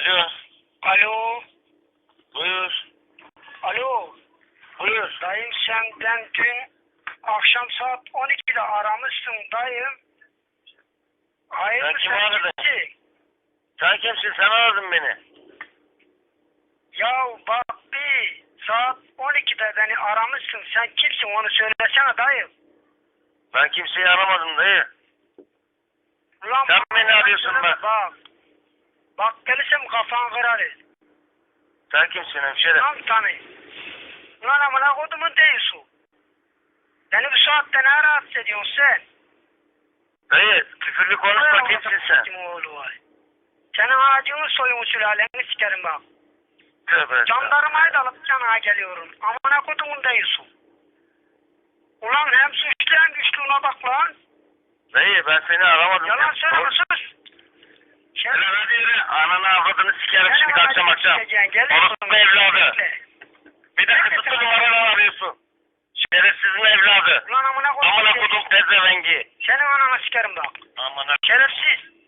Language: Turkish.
Alo. Alo. Buyur. Alo. Buyur. Dayım senden dün akşam saat 12'de aramışsın dayım. Hayır Ben mı kim sen aradı? kimsin? Sen kimsin? Sen aradın beni. Ya bak bir saat 12'de beni aramışsın. Sen kimsin onu söylesene dayım. Ben kimseyi aramadım dayı. Ulan Sen bak, beni arıyorsun sana bak. Bak. Gelirsem kafan kırarız. Sen kimsin hemşerim? Tam tanı. Ulan amına kodumun değilsin. Beni bu saatte ne rahatsız ediyorsun sen? Dayı küfürlü konuşma kimsin sen? Senin ağacını soyunu sülaleni sikerim bak. Tövbe. Jandarmayı da alıp yanına geliyorum. Amına kodumun değilsin. Ulan hem suçlu hem güçlüğüne bak lan. Dayı ben seni aramadım. Yalan Sen- Ananı avradını sikerim şimdi akşam akşam. Orospu evladı. Bir de kısıtlı sen. numaradan arıyorsun. Şerefsizin evladı. Ulan amına kodum. Amına kodum pezevengi. Senin ananı sikerim bak. Amına Şerefsiz.